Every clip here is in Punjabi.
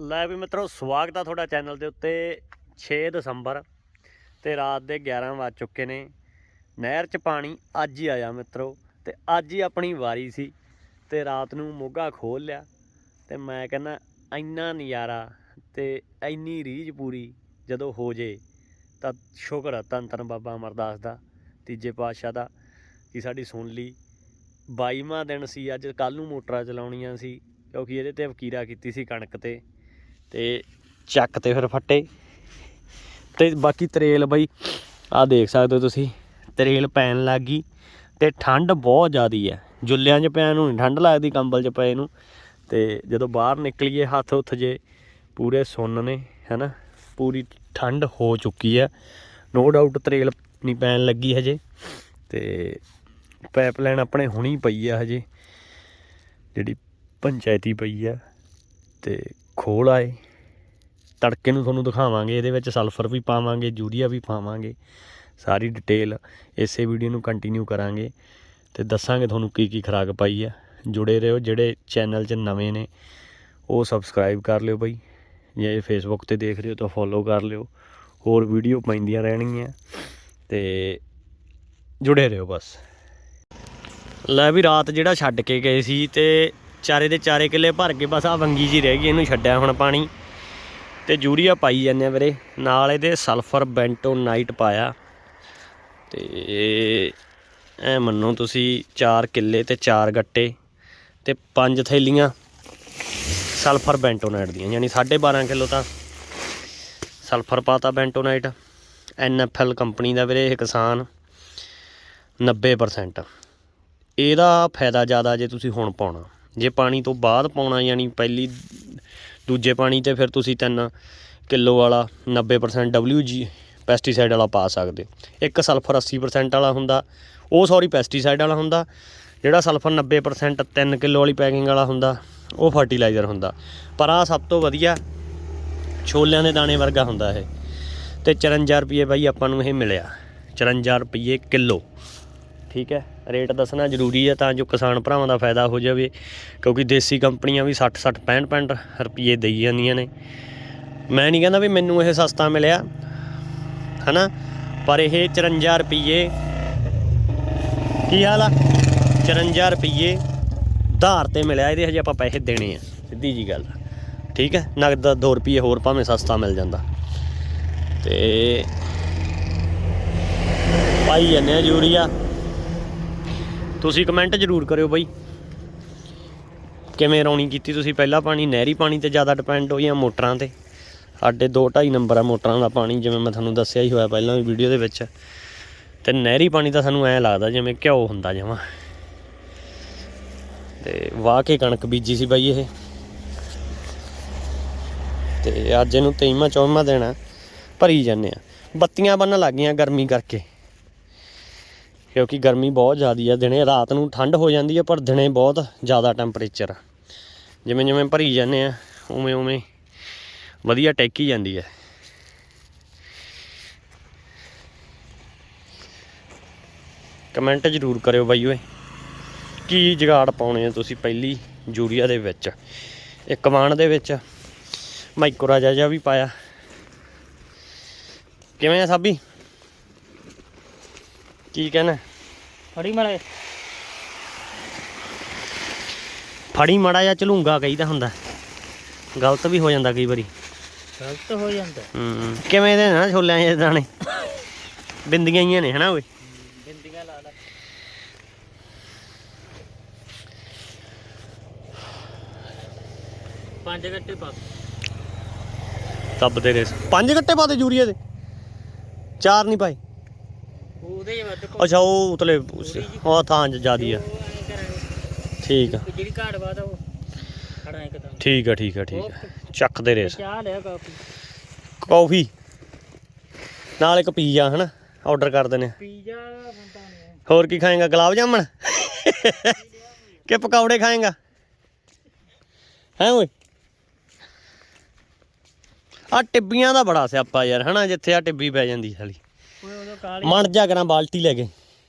ਲੈ ਵੀ ਮਿੱਤਰੋ, ਸਵਾਗਤ ਆ ਤੁਹਾਡਾ ਚੈਨਲ ਦੇ ਉੱਤੇ। 6 ਦਸੰਬਰ ਤੇ ਰਾਤ ਦੇ 11 ਵੱਜ ਚੁੱਕੇ ਨੇ। ਨਹਿਰ 'ਚ ਪਾਣੀ ਅੱਜ ਹੀ ਆਇਆ ਮਿੱਤਰੋ, ਤੇ ਅੱਜ ਹੀ ਆਪਣੀ ਵਾਰੀ ਸੀ ਤੇ ਰਾਤ ਨੂੰ ਮੋਗਾ ਖੋਲ ਲਿਆ। ਤੇ ਮੈਂ ਕਹਿੰਦਾ, ਇੰਨਾ ਨਜ਼ਾਰਾ ਤੇ ਇੰਨੀ ਰੀਝ ਪੂਰੀ ਜਦੋਂ ਹੋ ਜੇ, ਤਾਂ ਸ਼ੁਕਰ ਆ ਧੰਨ ਧੰਨ ਬਾਬਾ ਅਮਰਦਾਸ ਦਾ, ਤੀਜੇ ਪਾਤਸ਼ਾਹ ਦਾ, ਕਿ ਸਾਡੀ ਸੁਣ ਲਈ। 22ਵਾਂ ਦਿਨ ਸੀ, ਅੱਜ ਕੱਲ ਨੂੰ ਮੋਟਰਾਂ ਚਲਾਉਣੀਆਂ ਸੀ, ਕਿਉਂਕਿ ਇਹਦੇ ਤੇ ਵਕੀਰਾ ਕੀਤੀ ਸੀ ਕਣਕ ਤੇ। ਤੇ ਚੱਕ ਤੇ ਫਿਰ ਫੱਟੇ। ਤੇ ਬਾਕੀ ਤਰੇਲ ਬਈ ਆ ਦੇਖ ਸਕਦੇ ਹੋ ਤੁਸੀਂ, ਤਰੇਲ ਪੈਣ ਲੱਗ ਗਈ ਤੇ ਠੰਡ ਬਹੁਤ ਜ਼ਿਆਦੀ ਹੈ। ਜੁੱਲਿਆਂ 'ਚ ਪੈਣ ਨੂੰ ਨਹੀਂ ਠੰਡ ਲੱਗਦੀ ਕੰਬਲ 'ਚ ਪਏ ਨੂੰ ਤੇ ਜਦੋਂ ਬਾਹਰ ਨਿਕਲੀਏ, ਹੱਥ ਉੱਥ ਜੇ ਪੂਰੇ ਸੁੰਨ ਨੇ, ਹੈਨਾ? ਪੂਰੀ ਠੰਡ ਹੋ ਚੁੱਕੀ ਹੈ। ਨੋ ਡਾਊਟ ਤਰੇਲ ਨਹੀਂ ਪੈਣ ਲੱਗੀ ਹਜੇ। ਤੇ ਪਾਈਪਲਾਈਨ ਆਪਣੇ ਹੁਣੀ ਪਈ ਆ ਹਜੇ। ਜਿਹੜੀ ਪੰਚਾਇਤੀ ਪਈ ਆ। ਤੇ ਖੋਲ ਆਏ। ਤੜਕੇ ਨੂੰ ਤੁਹਾਨੂੰ ਦਿਖਾਵਾਂਗੇ, ਇਹਦੇ ਵਿੱਚ ਸਲਫਰ ਵੀ ਪਾਵਾਂਗੇ, ਯੂਰੀਆ ਵੀ ਪਾਵਾਂਗੇ, ਸਾਰੀ ਡਿਟੇਲ ਇਸੇ ਵੀਡੀਓ ਨੂੰ ਕੰਟੀਨਿਊ ਕਰਾਂਗੇ ਤੇ ਦੱਸਾਂਗੇ ਤੁਹਾਨੂੰ ਕੀ ਕੀ ਖਰਾਕ ਪਾਈ ਆ। ਜੁੜੇ ਰਹੋ, ਜਿਹੜੇ ਚੈਨਲ 'ਚ ਨਵੇਂ ਨੇ, ਉਹ ਸਬਸਕ੍ਰਾਈਬ ਕਰ ਲਿਓ ਬਈ। ਜੇ ਫੇਸਬੁੱਕ ਤੇ ਦੇਖ ਰਹੇ ਹੋ ਤਾਂ ਫੋਲੋ ਕਰ ਲਿਓ। ਹੋਰ ਵੀਡੀਓ ਪੈਂਦੀਆਂ ਰਹਿਣਗੀਆਂ ਤੇ ਜੁੜੇ ਰਹੋ ਬਸ। ਲੈ ਵੀ ਰਾਤ ਜਿਹੜਾ ਛੱਡ ਕੇ ਗਏ ਸੀ ਤੇ ਚਾਰੇ ਦੇ ਚਾਰੇ ਕਿੱਲੇ ਭਰ ਕੇ ਬਸ ਆ ਵੰਗੀ ਜੀ ਰਹਿ ਗਈ, ਇਹਨੂੰ ਛੱਡਿਆ ਹੁਣ ਪਾਣੀ। ਤੇ ਯੂਰੀਆ ਪਾਈ ਜਾਂਦੇ ਆ ਵੀਰੇ। ਨਾਲ ਇਹਦੇ ਸਲਫਰ ਬੈਂਟੋਨਾਈਟ ਪਾਇਆ। ਤੇ ਐ ਮੰਨੋ ਤੁਸੀਂ 4 ਕਿੱਲੇ ਤੇ 4 ਗੱਟੇ ਤੇ 5 ਥੈਲੀਆਂ ਸਲਫਰ ਬੈਂਟੋਨਾਈਟ ਦੀਆਂ, ਯਾਨੀ 12.5 ਕਿਲੋ ਤਾਂ ਸਲਫਰ ਪਾਤਾ ਬੈਂਟੋਨਾਈਟ ਐਨਐਫਐਲ ਕੰਪਨੀ ਦਾ ਵੀਰੇ ਇਹ ਕਿਸਾਨ 90% ਇਹਦਾ ਫਾਇਦਾ ਜ਼ਿਆਦਾ ਜੇ ਤੁਸੀਂ ਹੁਣ ਪਾਉਣਾ। ਜੇ ਪਾਣੀ ਤੋਂ ਬਾਅਦ ਪਾਉਣਾ, ਯਾਨੀ ਪਹਿਲੀ ਦੂਜੇ ਪਾਣੀ ਤੇ ਫਿਰ ਤੁਸੀਂ 3 ਕਿਲੋ ਵਾਲਾ 90% WG ਪੈਸਟੀਸਾਈਡ ਵਾਲਾ ਪਾ ਸਕਦੇ ਹੋ। ਇੱਕ ਸਲਫਰ 80% ਵਾਲਾ ਹੁੰਦਾ, ਉਹ ਸੌਰੀ ਪੈਸਟੀਸਾਈਡ ਵਾਲਾ ਹੁੰਦਾ, ਜਿਹੜਾ ਸਲਫਰ 90% 3 ਕਿਲੋ ਵਾਲੀ ਪੈਕਿੰਗ ਵਾਲਾ ਹੁੰਦਾ, ਉਹ ਫਰਟੀਲਾਈਜ਼ਰ ਹੁੰਦਾ। ਪਰ ਆ ਸਭ ਤੋਂ ਵਧੀਆ ਛੋਲਿਆਂ ਦੇ ਦਾਣੇ ਵਰਗਾ ਹੁੰਦਾ ਇਹ। ਤੇ 54 ਰੁਪਏ ਬਾਈ ਆਪਾਂ ਨੂੰ ਇਹ ਮਿਲਿਆ 54 ਰੁਪਏ ਕਿਲੋ। ਠੀਕ ਹੈ, ਰੇਟ ਦੱਸਣਾ ਜ਼ਰੂਰੀ ਹੈ ਤਾਂ ਜੋ ਕਿਸਾਨ ਭਰਾਵਾਂ ਦਾ ਫਾਇਦਾ ਹੋ ਜਾਵੇ, ਕਿਉਂਕਿ ਦੇਸੀ ਕੰਪਨੀਆਂ ਵੀ 60 60 65 65 ਰੁਪਏ ਦੇਈ ਜਾਂਦੀਆਂ ਨੇ। ਮੈਂ ਨਹੀਂ ਕਹਿੰਦਾ ਵੀ ਮੈਨੂੰ ਇਹ ਸਸਤਾ ਮਿਲਿਆ, ਹਨਾ? ਪਰ ਇਹ 54 ਰੁਪਏ ਕੀ ਹਾਲ ਆ? 54 ਰੁਪਏ ਧਾਰ ਤੇ ਮਿਲਿਆ, ਇਹਦੇ ਹਜੇ ਆਪਾਂ ਪੈਸੇ ਦੇਣੇ ਆ, ਸਿੱਧੀ ਜੀ ਗੱਲ ਠੀਕ ਹੈ, ਨਗਦ ਦਾ 2 ਰੁਪਏ ਹੋਰ ਭਾਵੇਂ ਸਸਤਾ ਮਿਲ ਜਾਂਦਾ। ਤੇ ਪਾਈ ਜਾਂਦੇ ਆ, ਯੂਰੀਆ। ਤੁਸੀਂ ਕਮੈਂਟ ਜ਼ਰੂਰ ਕਰਿਓ ਬਾਈ। ਕਿਵੇਂ ਰੌਣੀ ਕੀਤੀ ਤੁਸੀਂ? ਪਹਿਲਾ ਪਾਣੀ, ਨਹਿਰੀ ਪਾਣੀ ਤੇ ਜ਼ਿਆਦਾ ਡਿਪੈਂਡ ਹੋ ਜਾਂ ਮੋਟਰਾਂ ਤੇ? ਸਾਡੇ 2.5 ਨੰਬਰ ਆ ਮੋਟਰਾਂ ਦਾ ਪਾਣੀ, ਜਿਵੇਂ ਮੈਂ ਤੁਹਾਨੂੰ ਦੱਸਿਆ ਹੀ ਹੋਇਆ ਪਹਿਲਾਂ ਵੀ ਵੀਡੀਓ ਦੇ ਵਿੱਚ। ਤੇ ਨਹਿਰੀ ਪਾਣੀ ਤਾਂ ਸਾਨੂੰ ਐਂ ਲੱਗਦਾ ਜਿਵੇਂ ਘਿਓ ਹੁੰਦਾ ਜਮਾ। ਤੇ ਵਾਹ ਕੇ ਕਣਕ ਬੀਜੀ ਸੀ ਬਾਈ ਇਹ। ਤੇ ਅੱਜ ਇਹਨੂੰ 23ਵਾਂ 24ਵਾਂ ਦੇਣਾ ਭਰੀ ਜਾਂਦੇ ਆ। ਬੱਤੀਆਂ ਬੰਨਣ ਲੱਗ ਗਈਆਂ ਗਰਮੀ ਕਰਕੇ। ਕਿਉਂਕਿ ਗਰਮੀ ਬਹੁਤ ਜ਼ਿਆਦੀ ਆ, ਦਿਨੇ ਰਾਤ ਨੂੰ ਠੰਡ ਹੋ ਜਾਂਦੀ ਆ, ਪਰ ਦਿਨੇ ਬਹੁਤ ਜ਼ਿਆਦਾ ਟੈਂਪਰੇਚਰ ਜਿਵੇਂ ਜਿਵੇਂ ਭਰੀ ਜਾਂਦੇ ਆ, ਉਵੇਂ ਉਵੇਂ ਵਧੀਆ ਟੈਕੀ ਜਾਂਦੀ ਹੈ ਕਮੈਂਟ ਜ਼ਰੂਰ ਕਰਿਓ ਬਾਈ ਓਏ, ਕੀ ਜਗਾੜ ਪਾਉਣੇ ਆ ਤੁਸੀਂ ਪਹਿਲੀ ਯੂਰੀਆ ਦੇ ਵਿੱਚ? ਇੱਕ ਵਾਣ ਦੇ ਵਿੱਚ। ਮਾਈਕਰੋ ਜਿਹਾ ਵੀ ਪਾਇਆ। ਕਿਵੇਂ ਆ ਸਾਬੀ? ਕੀ ਕਹਿਣਾ? ਫੜੀ ਮਲੇ ਫੜੀ ਮੜਾ ਜਾਂ ਚਲੂੰਗਾ ਕਹੀਦਾ ਹੁੰਦਾ। ਗਲਤ ਵੀ ਹੋ ਜਾਂਦਾ ਕਈ ਵਾਰੀ। ਗਲਤ ਹੋ ਜਾਂਦਾ। ਹੂੰ ਕਿਵੇਂ ਦੇ ਨਾ ਛੋਲਿਆਂ ਦੇ ਦਾਣੇ? ਬਿੰਦੀਆਂ ਹੀ ਨੇ ਹਨਾ ਓਏ? ਬਿੰਦੀਆਂ ਲਾ ਲਾ। ਪੰਜ ਘੱਟੇ ਪਾ ਤੱਬ ਦੇ ਰੇਸ ਪੰਜ ਗੱਟੇ ਪਾਤੇ ਯੂਰੀਆ ਦੇ। ਚਾਰ ਨਹੀਂ ਪਾਏ। ਉਹਦੇ ਵੱਧ ਅੱਛਾ ਉਹ ਉਤਲੇ ਉਹ ਥਾਂ ਜਿਆਦੀ ਆ। ਠੀਕ ਆ। ਜਿਹੜੀ ਘਾੜ ਬਾਦ ਉਹ ਖੜਾ ਇੱਕਦਮ ਠੀਕ ਆ ਠੀਕ ਆ ਠੀਕ ਆ। ਚੱਕ ਦੇ ਰੇਸ ਚਾਹ ਲਿਆ ਕਾਫੀ। ਕੌਫੀ। ਨਾਲ ਇੱਕ ਪੀਜ਼ਾ ਹਨਾ ਆਰਡਰ ਕਰ ਦਿੰਦੇ ਆ। ਪੀਜ਼ਾ ਬੰਦਾ ਹੋਰ ਕੀ ਖਾਏਗਾ ਗੁਲਾਬ ਜਾਮਣ? ਕਿ ਪਕੌੜੇ ਖਾਏਗਾ? ਹੈ ਓਏ? ਆ ਟਿੱਬੀਆਂ ਦਾ ਬੜਾ ਸਿਆਪਾ ਯਾਰ ਹਨਾ ਜਿੱਥੇ ਆ ਟਿੱਬੀ ਪੈ ਜਾਂਦੀ ਸਾਲੀ। ਕਾਲੀ ਮਣ ਜਾ ਕਰਾਂ ਬਾਲਟੀ ਲੈ ਕੇ।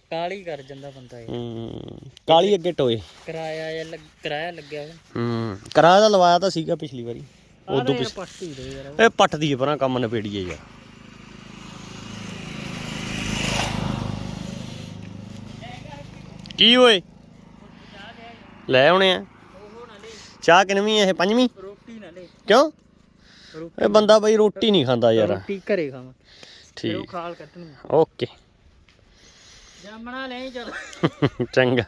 ਕਾਲੀ ਕਰ ਜਾਂਦਾ ਬੰਦਾ ਇਹ। ਹੂੰ ਕਾਲੀ ਅੱਗੇ ਟੋਏ। ਕਿਰਾਇਆ ਜਾਂ ਲੱਗ- ਕਿਰਾਇਆ ਲੱਗਿਆ ਹੋਇਆ। ਹੂੰ ਕਿਰਾਇਆ ਤਾਂ ਲਵਾਇਆ ਤਾਂ ਸੀਗਾ ਪਿਛਲੀ ਵਾਰੀ। ਉਦੋਂ ਪਿਛ ਪੱਟੀ ਦੇ ਯਾਰ। ਇਹ ਪੱਟਦੀ ਹੈ ਪਰਾਂ ਕੰਮ ਨਪੇੜੀਏ ਯਾਰ। ਕੀ ਓਏ? ਲੈ ਆਉਣੇ ਆ। ਚਾਹ ਕਿਨਵੀਂ ਇਹ ਪੰਜਵੀਂ? ਰੋਟੀ ਨਾ ਲੈ। ਕਿਉਂ? ਰੋਟੀ। ਇਹ ਬੰਦਾ ਬਈ ਰੋਟੀ ਨਹੀਂ ਖਾਂਦਾ ਯਾਰ। ਰੋਟੀ ਘਰੇ ਖਾਵਾਂ। ਠੀਕ। ਖਾਲ ਕੱਟਣੀ ਓਕੇ। ਜਾਮਣਾ ਲੈ ਚੱਲ। ਚੰਗਾ।